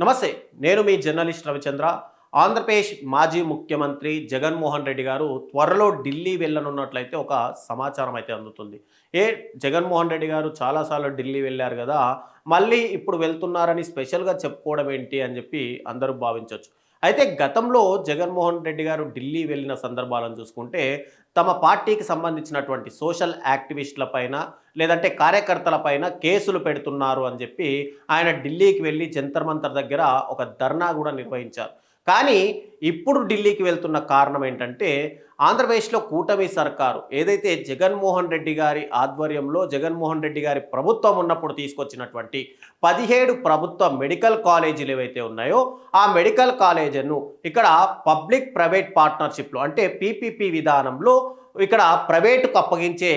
నమస్తే నేను మీ జర్నలిస్ట్ రవిచంద్ర. ఆంధ్రప్రదేశ్ మాజీ ముఖ్యమంత్రి జగన్మోహన్ రెడ్డి గారు త్వరలో ఢిల్లీ వెళ్ళనున్నట్లయితే ఒక సమాచారం అయితే అందుతుంది. ఏ జగన్మోహన్ రెడ్డి గారు చాలాసార్లు ఢిల్లీ వెళ్ళారు కదా మళ్ళీ ఇప్పుడు వెళ్తున్నారని స్పెషల్గా చెప్పుకోవడం ఏంటి అని చెప్పి అందరూ భావించవచ్చు అయితే గతంలో జగన్మోహన్ రెడ్డి గారు ఢిల్లీ వెళ్ళిన సందర్భాలను చూసుకుంటే తమ పార్టీకి సంబంధించినటువంటి సోషల్ యాక్టివిస్టుల పైన లేదంటే కార్యకర్తల పైన కేసులు పెడుతున్నారు అని చెప్పి ఆయన ఢిల్లీకి వెళ్ళి జంతర్ మంతర్ దగ్గర ఒక ధర్నా కూడా నిర్వహించారు. కానీ ఇప్పుడు ఢిల్లీకి వెళ్తున్న కారణం ఏంటంటే ఆంధ్రప్రదేశ్లో కూటమి సర్కారు ఏదైతే జగన్మోహన్ రెడ్డి గారి ఆధ్వర్యంలో జగన్మోహన్ రెడ్డి గారి ప్రభుత్వం ఉన్నప్పుడు తీసుకొచ్చినటువంటి పదిహేడు ప్రభుత్వ మెడికల్ కాలేజీలు ఏవైతే ఉన్నాయో ఆ మెడికల్ కాలేజీను ఇక్కడ పబ్లిక్ ప్రైవేట్ పార్ట్నర్షిప్లో అంటే పీపీపీ విధానంలో ఇక్కడ ప్రైవేటుకు అప్పగించే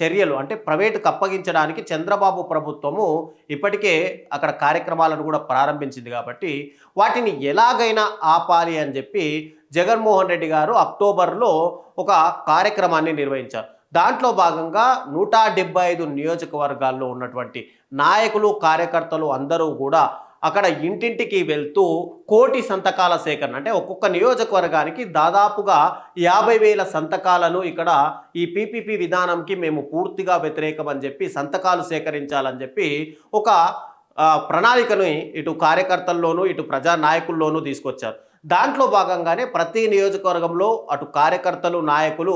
చర్యలు అంటే ప్రైవేటుకు అప్పగించడానికి చంద్రబాబు ప్రభుత్వము ఇప్పటికే అక్కడ కార్యక్రమాలను కూడా ప్రారంభించింది కాబట్టి వాటిని ఎలాగైనా ఆపాలి అని చెప్పి జగన్మోహన్ రెడ్డి గారు అక్టోబర్లో ఒక కార్యక్రమాన్ని నిర్వహించారు. దాంట్లో భాగంగా నూట డెబ్బై ఐదు నియోజకవర్గాల్లో ఉన్నటువంటి నాయకులు కార్యకర్తలు అందరూ కూడా అక్కడ ఇంటింటికి వెళ్తూ కోటి సంతకాల సేకరణ. అంటే ఒక్కొక్క నియోజకవర్గానికి దాదాపుగా యాభై వేల సంతకాలను ఇక్కడ ఈ పీపీపీ విధానంకి మేము పూర్తిగా వ్యతిరేకం అని చెప్పి సంతకాలు సేకరించాలని చెప్పి ఒక ప్రణాళికను ఇటు కార్యకర్తల్లోనూ ఇటు ప్రజా నాయకుల్లోనూ తీసుకొచ్చారు. దాంట్లో భాగంగానే ప్రతి నియోజకవర్గంలో అటు కార్యకర్తలు నాయకులు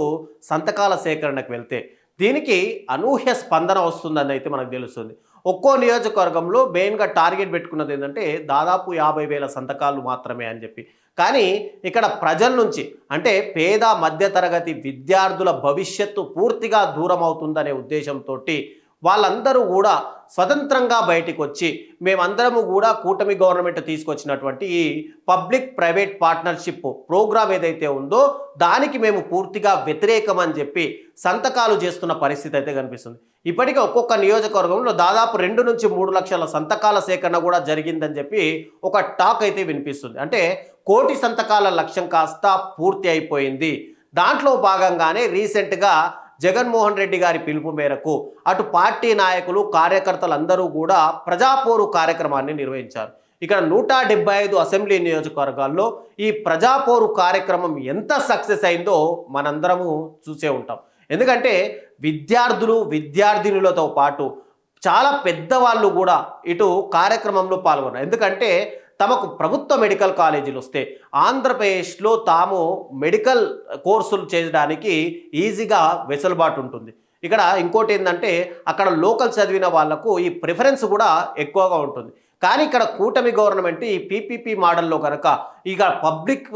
సంతకాల సేకరణకు వెళ్తే దీనికి అనూహ్య స్పందన వస్తుందని అయితే మనకు తెలుస్తుంది. ఒక్కో నియోజకవర్గంలో మెయిన్గా టార్గెట్ పెట్టుకున్నది ఏంటంటే దాదాపు యాభై వేల సంతకాలు మాత్రమే అని చెప్పి. కానీ ఇక్కడ ప్రజల నుంచి అంటే పేద మధ్యతరగతి విద్యార్థుల భవిష్యత్తు పూర్తిగా దూరం అవుతుందనే ఉద్దేశంతో వాళ్ళందరూ కూడా స్వతంత్రంగా బయటికి వచ్చి మేమందరము కూడా కూటమి గవర్నమెంట్ తీసుకొచ్చినటువంటి ఈ పబ్లిక్ ప్రైవేట్ పార్ట్నర్షిప్ ప్రోగ్రామ్ ఏదైతే ఉందో దానికి మేము పూర్తిగా వ్యతిరేకం అని చెప్పి సంతకాలు చేస్తున్న పరిస్థితి అయితే కనిపిస్తుంది. ఇప్పటికే ఒక్కొక్క నియోజకవర్గంలో దాదాపు రెండు నుంచి మూడు లక్షల సంతకాల సేకరణ కూడా జరిగిందని చెప్పి ఒక టాక్ అయితే వినిపిస్తుంది. అంటే కోటి సంతకాల లక్ష్యం కాస్త పూర్తి అయిపోయింది. దాంట్లో భాగంగానే రీసెంట్గా జగన్మోహన్ రెడ్డి గారి పిలుపు మేరకు అటు పార్టీ నాయకులు కార్యకర్తలందరూ కూడా ప్రజాపోరు కార్యక్రమాన్ని నిర్వహించారు. ఇక్కడ నూట డెబ్బై ఐదు అసెంబ్లీ నియోజకవర్గాల్లో ఈ ప్రజాపోరు కార్యక్రమం ఎంత సక్సెస్ అయిందో మనందరము చూసే ఉంటాం. ఎందుకంటే విద్యార్థులు విద్యార్థినులతో పాటు చాలా పెద్దవాళ్ళు కూడా ఇటు కార్యక్రమంలో పాల్గొన్నారు. ఎందుకంటే తమకు ప్రభుత్వ మెడికల్ కాలేజీలు వస్తే ఆంధ్రప్రదేశ్లో తాము మెడికల్ కోర్సులు చేయడానికి ఈజీగా వెసులుబాటు ఉంటుంది. ఇక్కడ ఇంకోటి ఏంటంటే అక్కడ లోకల్ చదివిన వాళ్ళకు ఈ ప్రిఫరెన్స్ కూడా ఎక్కువగా ఉంటుంది. కానీ ఇక్కడ కూటమి గవర్నమెంట్ ఈ పీపీపీ మోడల్లో కనుక ఇక పబ్లిక్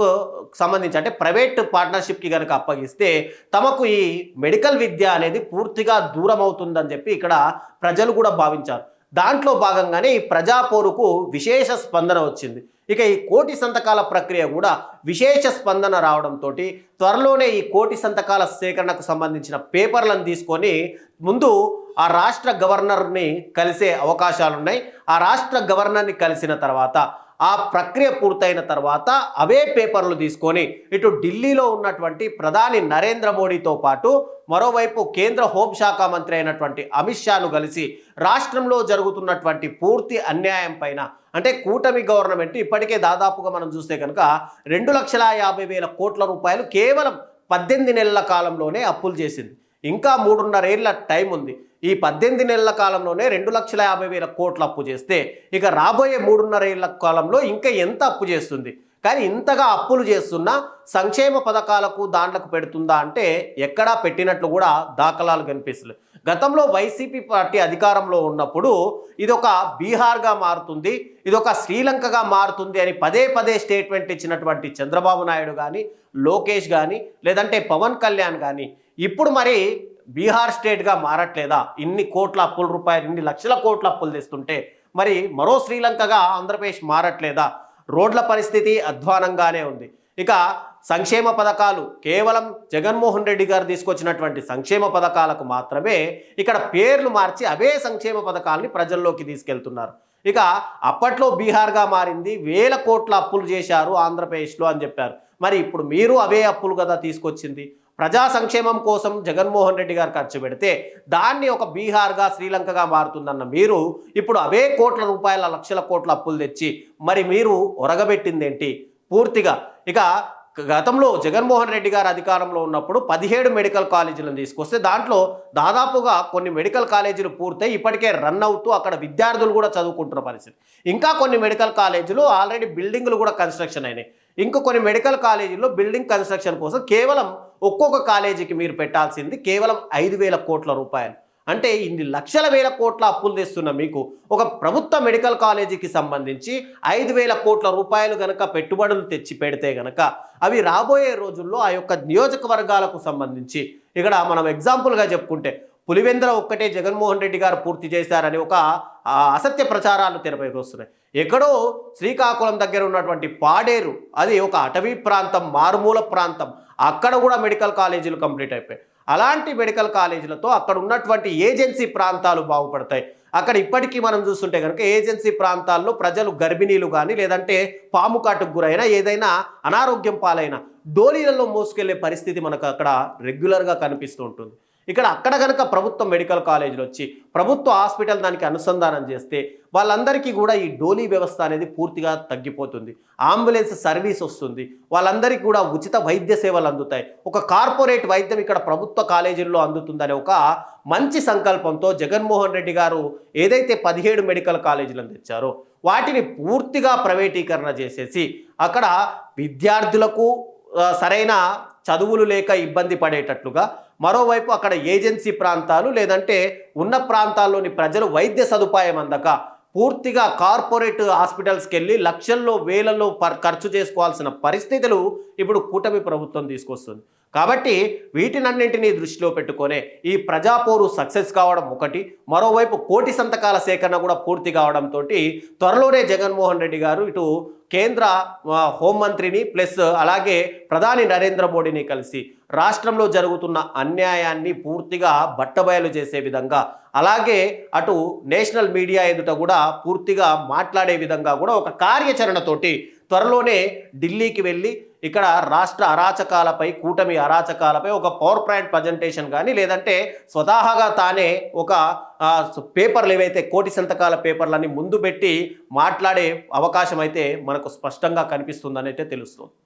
సంబంధించి అంటే ప్రైవేట్ పార్ట్నర్షిప్కి కనుక అప్పగిస్తే తమకు ఈ మెడికల్ విద్య అనేది పూర్తిగా దూరం అవుతుందని చెప్పి ఇక్కడ ప్రజలు కూడా భావించారు. దాంట్లో భాగంగానే ఈ ప్రజాపోరుకు విశేష స్పందన వచ్చింది. ఇక ఈ కోటి సంతకాల ప్రక్రియ కూడా విశేష స్పందన రావడంతో త్వరలోనే ఈ కోటి సంతకాల సేకరణకు సంబంధించిన పేపర్లను తీసుకొని ముందు ఆ రాష్ట్ర గవర్నర్ని కలిసే అవకాశాలున్నాయి. ఆ రాష్ట్ర గవర్నర్ని కలిసిన తర్వాత ఆ ప్రక్రియ పూర్తయిన తర్వాత అవే పేపర్లు తీసుకొని ఇటు ఢిల్లీలో ఉన్నటువంటి ప్రధాని నరేంద్ర మోడీతో పాటు మరోవైపు కేంద్ర హోంశాఖ మంత్రి అయినటువంటి అమిత్ షాను కలిసి రాష్ట్రంలో జరుగుతున్నటువంటి పూర్తి అన్యాయం పైన అంటే కూటమి గవర్నమెంట్ ఇప్పటికే దాదాపుగా మనం చూస్తే కనుక రెండు లక్షల యాభై వేల కోట్ల రూపాయలు కేవలం పద్దెనిమిది నెలల కాలంలోనే అప్పులు చేసింది. ఇంకా మూడున్నర ఏళ్ళ టైం ఉంది. ఈ పద్దెనిమిది నెలల కాలంలోనే రెండు లక్షల యాభై వేల కోట్ల అప్పు చేస్తే ఇక రాబోయే మూడున్నర ఏళ్ళ కాలంలో ఇంకా ఎంత అప్పు చేస్తుంది? కానీ ఇంతగా అప్పులు చేస్తున్నా సంక్షేమ పథకాలకు దాంట్లకు పెడుతుందా అంటే ఎక్కడా పెట్టినట్లు కూడా దాఖలాలు కనిపిస్తుంది గతంలో వైసీపీ పార్టీ అధికారంలో ఉన్నప్పుడు ఇదొక బీహార్గా మారుతుంది ఇదొక శ్రీలంకగా మారుతుంది అని పదే పదే స్టేట్మెంట్ ఇచ్చినటువంటి చంద్రబాబు నాయుడు కానీ లోకేష్ కానీ లేదంటే పవన్ కళ్యాణ్ కానీ ఇప్పుడు మరి బీహార్ స్టేట్గా మారట్లేదా? ఇన్ని కోట్ల అప్పుల రూపాయలు ఇన్ని లక్షల కోట్ల అప్పులు తెస్తుంటే మరి మరో శ్రీలంకగా ఆంధ్రప్రదేశ్ మారట్లేదా? రోడ్ల పరిస్థితి అధ్వానంగానే ఉంది. ఇక సంక్షేమ పథకాలు కేవలం జగన్మోహన్ రెడ్డి గారు తీసుకొచ్చినటువంటి సంక్షేమ పథకాలకు మాత్రమే ఇక్కడ పేర్లు మార్చి అవే సంక్షేమ పథకాలని ప్రజల్లోకి తీసుకెళ్తున్నారు. ఇక అప్పట్లో బీహార్గా మారింది వేల కోట్ల అప్పులు చేశారు ఆంధ్రప్రదేశ్లో అని చెప్పారు. మరి ఇప్పుడు మీరు అవే అప్పులు కదా తీసుకొచ్చింది. ప్రజా సంక్షేమం కోసం జగన్మోహన్ రెడ్డి గారు ఖర్చు పెడితే దాన్ని ఒక బీహార్గా శ్రీలంకగా మారుతుందన్న మీరు ఇప్పుడు అవే కోట్ల రూపాయల లక్షల కోట్ల అప్పులు తెచ్చి మరి మీరు ఒరగబెట్టిందేంటి? పూర్తిగా ఇక గతంలో జగన్మోహన్ రెడ్డి గారు అధికారంలో ఉన్నప్పుడు పదిహేడు మెడికల్ కాలేజీలను తీసుకొస్తే దాంట్లో దాదాపుగా కొన్ని మెడికల్ కాలేజీలు పూర్తయి ఇప్పటికే రన్ అవుతూ అక్కడ విద్యార్థులు కూడా చదువుకుంటున్న పరిస్థితి. ఇంకా కొన్ని మెడికల్ కాలేజీలు ఆల్రెడీ బిల్డింగ్లు కూడా కన్స్ట్రక్షన్ అయినాయి. ఇంకా కొన్ని మెడికల్ కాలేజీల్లో బిల్డింగ్ కన్స్ట్రక్షన్ కోసం కేవలం ఒక్కొక్క కాలేజీకి మీరు పెట్టాల్సింది కేవలం ఐదు వేల కోట్ల రూపాయలు. అంటే ఇన్ని లక్షల వేల కోట్ల అప్పులు తెస్తున్న మీకు ఒక ప్రభుత్వ మెడికల్ కాలేజీకి సంబంధించి ఐదు వేల కోట్ల రూపాయలు గనక పెట్టుబడులు తెచ్చి పెడితే గనక అవి రాబోయే రోజుల్లో ఆ యొక్క నియోజకవర్గాలకు సంబంధించి ఇక్కడ మనం ఎగ్జాంపుల్గా చెప్పుకుంటే పులివెందుల ఒక్కటే జగన్మోహన్ రెడ్డి గారు పూర్తి చేశారని ఒక అసత్య ప్రచారాలు తెరపైకి వస్తున్నాయి. ఎక్కడో శ్రీకాకుళం దగ్గర ఉన్నటువంటి పాడేరు అది ఒక అటవీ ప్రాంతం మారుమూల ప్రాంతం. అక్కడ కూడా మెడికల్ కాలేజీలు కంప్లీట్ అయిపోయాయి. అలాంటి మెడికల్ కాలేజీలతో అక్కడ ఉన్నటువంటి ఏజెన్సీ ప్రాంతాలు బాగుపడతాయి. అక్కడ ఇప్పటికీ మనం చూస్తుంటే కనుక ఏజెన్సీ ప్రాంతాల్లో ప్రజలు గర్భిణీలు కానీ లేదంటే పాము కాటుకు గురైన ఏదైనా అనారోగ్యం పాలైన డోలీలలో మోసుకెళ్ళే పరిస్థితి మనకు అక్కడ రెగ్యులర్గా కనిపిస్తూ ఉంటుంది. ఇక్కడ అక్కడ కనుక ప్రభుత్వ మెడికల్ కాలేజీలు వచ్చి ప్రభుత్వ హాస్పిటల్ దానికి అనుసంధానం చేస్తే వాళ్ళందరికీ కూడా ఈ డోలీ వ్యవస్థ అనేది పూర్తిగా తగ్గిపోతుంది. అంబులెన్స్ సర్వీస్ వస్తుంది. వాళ్ళందరికీ కూడా ఉచిత వైద్య సేవలు అందుతాయి. ఒక కార్పొరేట్ వైద్యం ఇక్కడ ప్రభుత్వ కాలేజీల్లో అందుతుందనే ఒక మంచి సంకల్పంతో జగన్మోహన్ రెడ్డి గారు ఏదైతే పదిహేడు మెడికల్ కాలేజీలను తెచ్చారో వాటిని పూర్తిగా ప్రైవేటీకరణ చేసేసి అక్కడ విద్యార్థులకు సరైన చదువులు లేక ఇబ్బంది పడేటట్లుగా మరోవైపు అక్కడ ఏజెన్సీ ప్రాంతాలు లేదంటే ఉన్న ప్రాంతాల్లోని ప్రజలు వైద్య సదుపాయం అందక పూర్తిగా కార్పొరేట్ హాస్పిటల్స్కి వెళ్ళి లక్షల్లో వేలలో ఖర్చు చేసుకోవాల్సిన పరిస్థితులు ఇప్పుడు కూటమి ప్రభుత్వం తీసుకొస్తుంది. కాబట్టి వీటినన్నింటినీ దృష్టిలో పెట్టుకొనే ఈ ప్రజాపోరు సక్సెస్ కావడం ఒకటి. మరోవైపు కోటి సంతకాల సేకరణ కూడా పూర్తి కావడంతో త్వరలోనే జగన్మోహన్ రెడ్డి గారు ఇటు కేంద్ర హోంమంత్రిని ప్లస్ అలాగే ప్రధాని నరేంద్ర మోడీని కలిసి రాష్ట్రంలో జరుగుతున్న అన్యాయాన్ని పూర్తిగా బట్టబయలు చేసే విధంగా అలాగే అటు నేషనల్ మీడియా ఎదుట కూడా పూర్తిగా మాట్లాడే విధంగా కూడా ఒక కార్యాచరణతోటి త్వరలోనే ఢిల్లీకి వెళ్ళి ఇక్కడ రాష్ట్ర అరాచకాలపై కూటమి అరాచకాలపై ఒక పవర్ పాయింట్ ప్రజెంటేషన్ కానీ లేదంటే స్వతహాగా తానే ఒక పేపర్లు ఏవైతే కోటి సంతకాల పేపర్లన్నీ ముందు పెట్టి మాట్లాడే అవకాశం అయితే మనకు స్పష్టంగా కనిపిస్తుందని అయితే తెలుస్తుంది.